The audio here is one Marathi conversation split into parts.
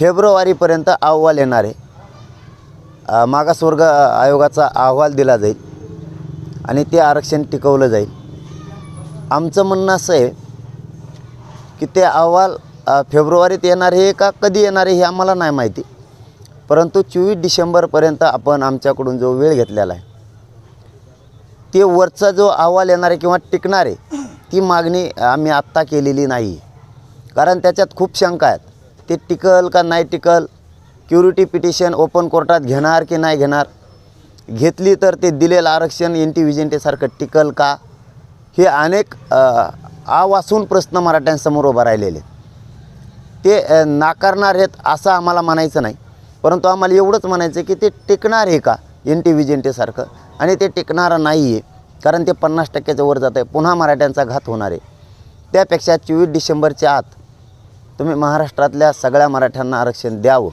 फेब्रुवारीपर्यंत अहवाल येणार आहे. मागासवर्ग आयोगाचा अहवाल दिला जाईल आणि ते आरक्षण टिकवलं जाईल. आमचं म्हणणं असं आहे की ते अहवाल फेब्रुवारीत येणार आहे का कधी येणार आहे हे आम्हाला नाही माहिती. परंतु चोवीस डिसेंबरपर्यंत आपण आमच्याकडून जो वेळ घेतलेला आहे ते वरचा जो अहवाल येणार आहे किंवा टिकणार आहे ती मागणी आम्ही आत्ता केलेली नाही. कारण त्याच्यात खूप शंका आहेत. ते टिकल का नाही टिकल क्युरिटी पिटिशन ओपन कोर्टात घेणार की नाही घेणार घेतली तर ते दिलेलं आरक्षण एन टी विजेंटेसारखं टिकल का? हे अनेक आवासून प्रश्न मराठ्यांसमोर उभा राहिलेले. ते नाकारणार आहेत असं आम्हाला म्हणायचं नाही. परंतु आम्हाला एवढंच म्हणायचं की ते टिकणार आहे का एन टी विजेंटेसारखं आणि ते टिकणारं नाही आहे कारण ते पन्नास टक्क्याच्या वर जात आहे पुन्हा मराठ्यांचा घात होणार आहे. त्यापेक्षा चोवीस डिसेंबरच्या आत तुम्ही महाराष्ट्रातल्या सगळ्या मराठ्यांना आरक्षण द्यावं.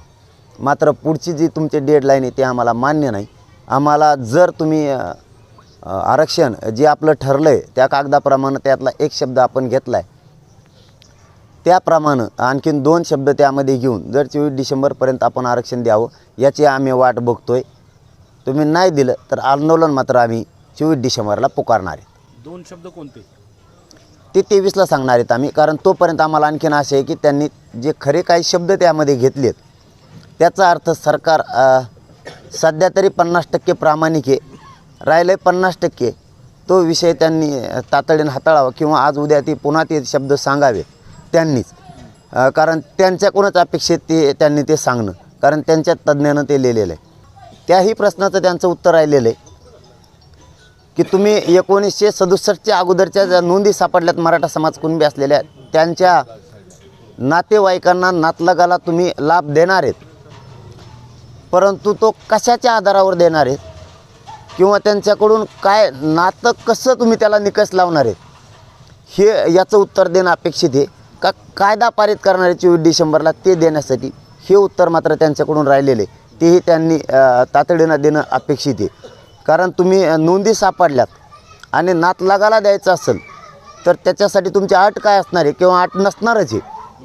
मात्र पुढची जी तुमची डेडलाईन आहे ती आम्हाला मान्य नाही. आम्हाला जर तुम्ही आरक्षण जे आपलं ठरलं आहे त्या कागदाप्रमाणे त्यातला एक शब्द आपण घेतला आहे त्याप्रमाणे आणखीन दोन शब्द त्यामध्ये घेऊन जर चोवीस डिसेंबरपर्यंत आपण आरक्षण द्यावं याची आम्ही वाट बघतो आहे तुम्ही नाही दिलं तर आंदोलन मात्र आम्ही चोवीस डिसेंबरला पुकारणार आहे. दोन शब्द कोणते? ते तेवीसला सांगणार आहेत आम्ही. कारण तोपर्यंत आम्हाला आणखीन असे आहे की त्यांनी जे खरे काही शब्द त्यामध्ये घेतलेत त्याचा अर्थ सरकार सध्या तरी पन्नास टक्के प्रामाणिक आहे. राहिलं आहे पन्नास टक्के. तो विषय त्यांनी तातडीनं हाताळावा किंवा आज उद्या ती पुन्हा ते शब्द सांगावे त्यांनीच. कारण त्यांच्याकडूनच अपेक्षित ते त्यांनी ते सांगणं. कारण त्यांच्या तज्ज्ञानं ते लिहिलेलं आहे. त्याही प्रश्नाचं त्यांचं उत्तर राहिलेलं आहे. की तुम्ही एकोणीसशे सदुसष्टच्या अगोदरच्या ज्या नोंदी सापडल्यात मराठा समाज कुणबी असलेल्या त्यांच्या नातेवाईकांना नातलगाला तुम्ही लाभ देणार आहेत. परंतु तो कशाच्या आधारावर देणार आहेत? किंवा त्यांच्याकडून काय नातं कसं तुम्ही त्याला निकष लावणार आहेत? हे याचं उत्तर देणं अपेक्षित आहे. का कायदा पारित करणारे चोवीस डिसेंबरला ते देण्यासाठी हे उत्तर मात्र त्यांच्याकडून राहिलेले तेही त्यांनी तातडीनं देणं अपेक्षित आहे. कारण तुम्ही नोंदी सापडल्यात आणि नातलागाला द्यायचं असेल तर त्याच्यासाठी तुमची अट काय असणार आहे किंवा अट नसणारच आहे?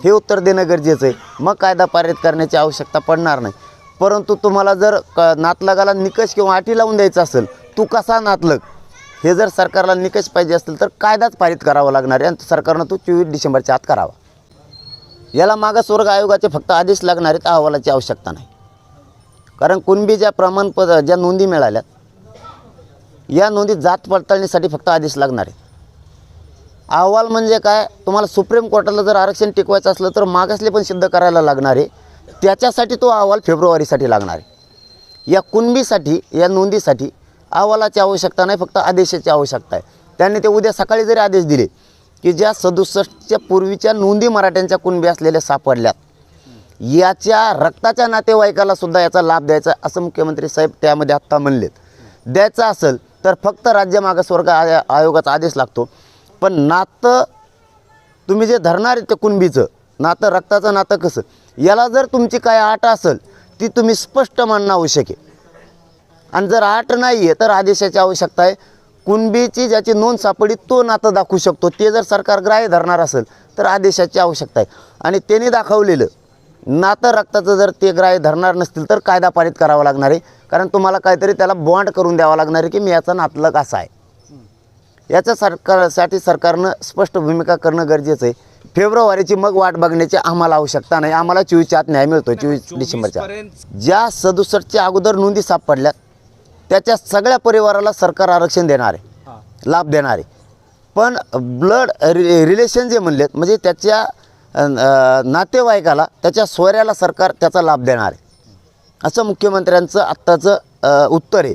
हे उत्तर देणं गरजेचं आहे. मग कायदा पारित करण्याची आवश्यकता पडणार नाही. परंतु तुम्हाला जर क नातलगाला निकष किंवा अटी लावून द्यायचं असेल तू कसा नातलग हे जर सरकारला निकष पाहिजे असतील तर कायदाच पारित करावा लागणार आहे. आणि सरकारनं तो चोवीस डिसेंबरच्या आत करावा. याला मागासवर्ग आयोगाचे फक्त आदेश लागणार आहेत अहवालाची आवश्यकता नाही. कारण कुणबी ज्या प्रमाणपत्र ज्या नोंदी मिळाल्यात या नोंदी जात पडताळणीसाठी फक्त आदेश लागणार आहे. अहवाल म्हणजे काय? तुम्हाला सुप्रीम कोर्टाला जर आरक्षण टिकवायचं असलं तर मागासले पण सिद्ध करायला लागणार आहे. त्याच्यासाठी तो अहवाल फेब्रुवारीसाठी लागणार आहे. या कुणबीसाठी या नोंदीसाठी अहवालाची आवश्यकता नाही फक्त आदेशाची आवश्यकता आहे. त्यांनी ते उद्या सकाळी जरी आदेश दिले की ज्या सदुसष्टच्या पूर्वीच्या नोंदी मराठ्यांच्या कुणबी असलेल्या सापडल्यात याच्या रक्ताच्या नातेवाईकाला सुद्धा याचा लाभ द्यायचा असं मुख्यमंत्री साहेब त्यामध्ये आत्ता म्हणलेत. द्यायचा असेल तर फक्त राज्य मागासवर्ग आय आयोगाचा आदेश लागतो. पण नातं तुम्ही जे धरणार आहे ते कुणबीचं नातं रक्ताचं नातं कसं? याला जर तुमची काय आट असेल ती तुम्ही स्पष्ट मांडणं आवश्यक आहे. आणि जर आट नाही आहे तर आदेशाची आवश्यकता आहे. कुणबीची ज्याची नोंद सापडी तो नातं दाखवू शकतो. ते जर सरकार ग्राह्य धरणार असेल तर आदेशाची आवश्यकता आहे. आणि त्याने दाखवलेलं नातं रक्ताचं जर ते ग्राह्य धरणार नसतील तर कायदा पारित करावा लागणार आहे. कारण तुम्हाला काहीतरी त्याला बॉन्ड करून द्यावा लागणार आहे की मी याचा नातलग असा आहे. याच्या सरकारसाठी सरकारनं स्पष्ट भूमिका करणं गरजेचं आहे. फेब्रुवारीची मग वाट बघण्याची आम्हाला आवश्यकता नाही. आम्हाला चोवीसच्या आत न्याय मिळतो चोवीस डिसेंबरच्या ज्या सदुसष्टच्या अगोदर नोंदी सापडल्यात त्याच्या सगळ्या परिवाराला सरकार आरक्षण देणार आहे. लाभ देणार आहे. पण ब्लड रि रिलेशन जे म्हणलेत म्हणजे त्याच्या नातेवाईकाला त्याच्या सोयऱ्याला सरकार त्याचा लाभ देणार आहे. असं मुख्यमंत्र्यांचं आत्ताचं उत्तर आहे.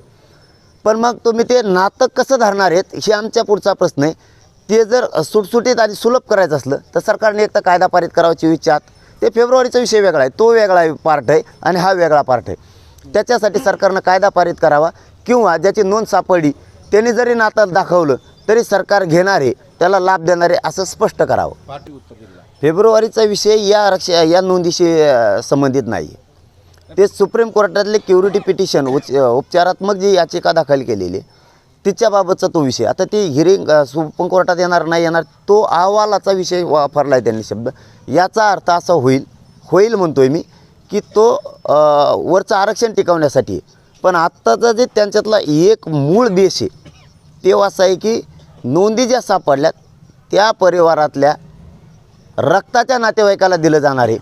पण मग तुम्ही ते नातं कसं धरणार आहेत हे आमच्या पुढचा प्रश्न आहे. ते जर सुटसुटीत आणि सुलभ करायचं असलं तर सरकारने एक तर कायदा पारित करावाची विचार ते फेब्रुवारीचा विषय वेगळा आहे. तो वेगळा पार्ट आहे आणि हा वेगळा पार्ट आहे. त्याच्यासाठी सरकारनं कायदा पारित करावा किंवा ज्याची नोंद सापडली त्यांनी जरी नातं दाखवलं तरी सरकार घेणार आहे त्याला लाभ देणार आहे असं स्पष्ट करावं. आहे. फेब्रुवारीचा विषय या आरक्ष या नोंदीशी संबंधित नाही. आहे ते सुप्रीम कोर्टातले क्युरिटी पिटिशन उच उपचारात्मक जी याचिका दाखल केलेली आहे, तिच्याबाबतचा तो विषय. आता ती हिरिंग सुप्रीम कोर्टात येणार नाही येणार तो अहवालाचा विषय वापरला आहे त्यांनी शब्द. याचा अर्थ असा होईल होईल म्हणतोय मी की तो वरचं आरक्षण टिकवण्यासाठी. आहे. पण आत्ताचा जे त्यांच्यातला एक मूळ देश आहे ते असं आहे की नोंदी ज्या सापडल्यात त्या परिवारातल्या रक्ताच्या नातेवाईकाला दिलं जाणार आहे.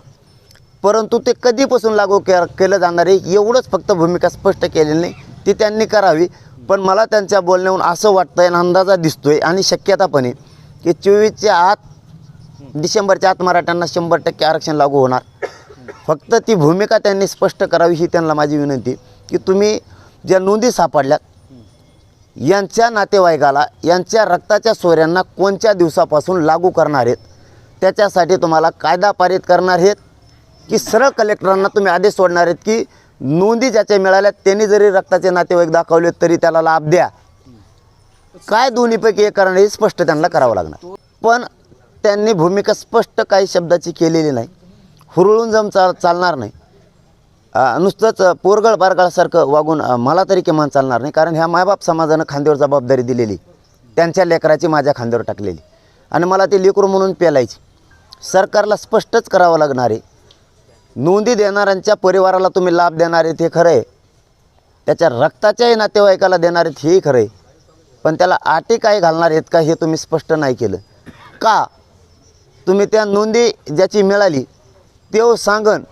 परंतु ते कधीपासून लागू के केलं जाणार आहे एवढंच फक्त भूमिका स्पष्ट केलेली नाही. ती त्यांनी करावी. पण मला त्यांच्या बोलण्याहून असं वाटतं आहे अंदाजा दिसतो आहे आणि शक्यता पण आहे की चोवीसच्या आत डिसेंबरच्या आत मराठ्यांना शंभर टक्के आरक्षण लागू होणार. फक्त ती भूमिका त्यांनी स्पष्ट करावी ही त्यांना माझी विनंती की तुम्ही ज्या नोंदी सापडल्यात यांच्या नातेवाईकाला यांच्या रक्ताच्या सोयऱ्यांना कोणत्या दिवसापासून लागू करणार आहेत? त्याच्यासाठी तुम्हाला कायदा पारित करणार आहेत? की सरळ कलेक्टरांना तुम्ही आदेश सोडणार आहेत की नोंदी ज्याच्या मिळाल्या त्यांनी जरी रक्ताचे नातेवाईक दाखवले तरी त्याला लाभ द्या. काय दोन्हीपैकी एक करणार हे स्पष्ट त्यांना करावं लागणार. पण त्यांनी भूमिका स्पष्ट काही शब्दाची केलेली नाही. हुरळून जम चाल चालणार नाही. नुसतंच पोरगळ बारगळासारखं वागून मला तरी किमान चालणार नाही. कारण ह्या मायबाप समाजानं खांद्यावर जबाबदारी दिलेली. त्यांच्या लेकराची माझ्या खांद्यावर टाकलेली. आणि मला ते लेकरू म्हणून पेलायची. सरकारला स्पष्टच करावं लागणार आहे. नोंदी देणाऱ्यांच्या परिवाराला तुम्ही लाभ देणार आहेत हे खरं आहे. त्याच्या रक्ताच्याही नातेवाईकाला देणार आहेत हेही खरं आहे. पण त्याला आटे काय घालणार आहेत का हे तुम्ही स्पष्ट नाही केलं. का? तुम्ही त्या नोंदी ज्याची मिळाली तेव सांगन.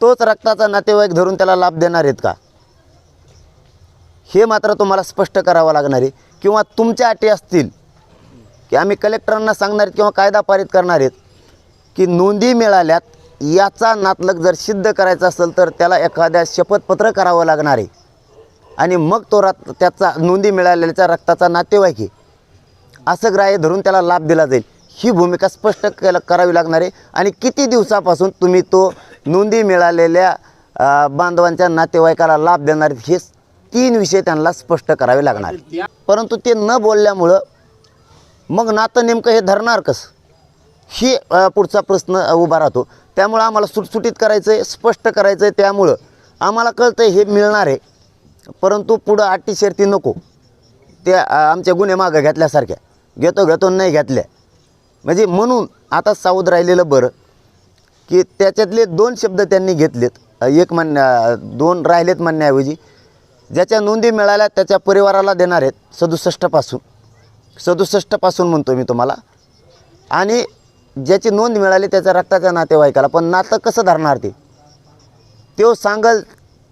तोच रक्ताचा नातेवाईक धरून त्याला लाभ देणार आहेत का? हे मात्र तुम्हाला स्पष्ट करावं लागणार आहे. किंवा तुमच्या अटी असतील की आम्ही कलेक्टरांना सांगणार आहेत किंवा कायदा पारित करणार आहेत की नोंदी मिळाल्यात याचा नातलग जर सिद्ध करायचा असेल तर त्याला एखाद्या शपथपत्र करावं लागणार आहे. आणि मग तो रक्त त्याचा नोंदी मिळालेल्याचा रक्ताचा नातेवाईक आहे. असं ग्राह्य धरून त्याला लाभ दिला जाईल. ही भूमिका स्पष्ट केलं करावी लागणार आहे. आणि किती दिवसापासून तुम्ही तो नोंदी मिळालेल्या बांधवांच्या नातेवाईकाला लाभ देणार हे तीन विषय त्यांना स्पष्ट करावे लागणार परंतु ते न बोलल्यामुळं मग नातं नेमकं हे धरणार कसं? ही पुढचा प्रश्न उभा राहतो. त्यामुळं आम्हाला सुटसुटीत करायचं आहे स्पष्ट करायचं आहे त्यामुळं आम्हाला कळतं आहे हे मिळणार आहे. परंतु पुढं आटी शर्ती नको. त्या आमच्या गुन्हे मागं घेतल्यासारख्या. घेतो घेतो नाही घेतल्या. म्हणजे म्हणून आता सावध राहिलेलं बरं की त्याच्यातले दोन शब्द त्यांनी घेतलेत. एक म्हणण्या दोन राहिलेत म्हणण्याऐवजी ज्याच्या नोंदी मिळाल्या त्याच्या परिवाराला देणार आहेत सदुसष्टपासून. सदुसष्टपासून म्हणतो मी तुम्हाला. आणि ज्याची नोंद मिळाली त्याच्या रक्ताच्या नातेवाईकाला. पण नातं कसं धरणार ते? तो सांगल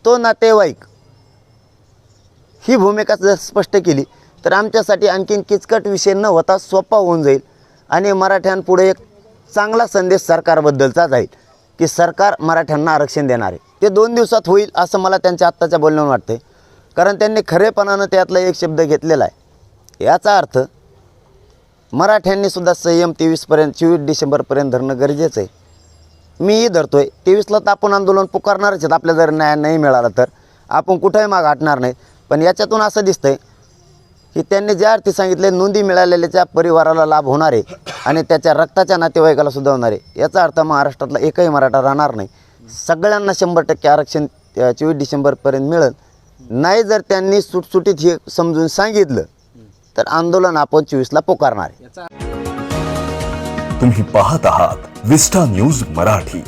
तो नातेवाईक. ही भूमिका जर स्पष्ट केली तर आमच्यासाठी आणखीन किचकट विषय न होता सोपा होऊन जाईल. आणि मराठ्यांपुढे एक चांगला संदेश सरकारबद्दलचा जाईल की सरकार मराठ्यांना आरक्षण देणार आहे. ते दोन दिवसात होईल असं मला त्यांच्या आत्ताच्या बोलण्यावर वाटते. कारण त्यांनी खरेपणानं त्यातला एक शब्द घेतलेला आहे. याचा अर्थ मराठ्यांनी सुद्धा संयम तेवीसपर्यंत चोवीस डिसेंबरपर्यंत धरणं गरजेचं आहे. मीही धरतो आहे तेवीसला तर आपण आंदोलन पुकारणारच आहेत. आपल्या जर न्याय नाही मिळाला तर. आपण कुठंही माग हटणार नाही पण याच्यातून असं दिसतंय की त्यांनी ज्या अर्थी सांगितले नोंदी मिळालेल्याच्या परिवाराला लाभ होणार आहे आणि त्याच्या रक्ताच्या नातेवाईकाला सुद्धा होणार आहे याचा अर्थ महाराष्ट्रातला एकही मराठा राहणार नाही. सगळ्यांना शंभर टक्के आरक्षण चोवीस डिसेंबरपर्यंत मिळेल. नाही जर त्यांनी सुटसुटीत हे समजून सांगितलं तर आंदोलन आपण चोवीसला पुकारणार आहे. तुम्ही पाहत आहात विस्टा न्यूज मराठी.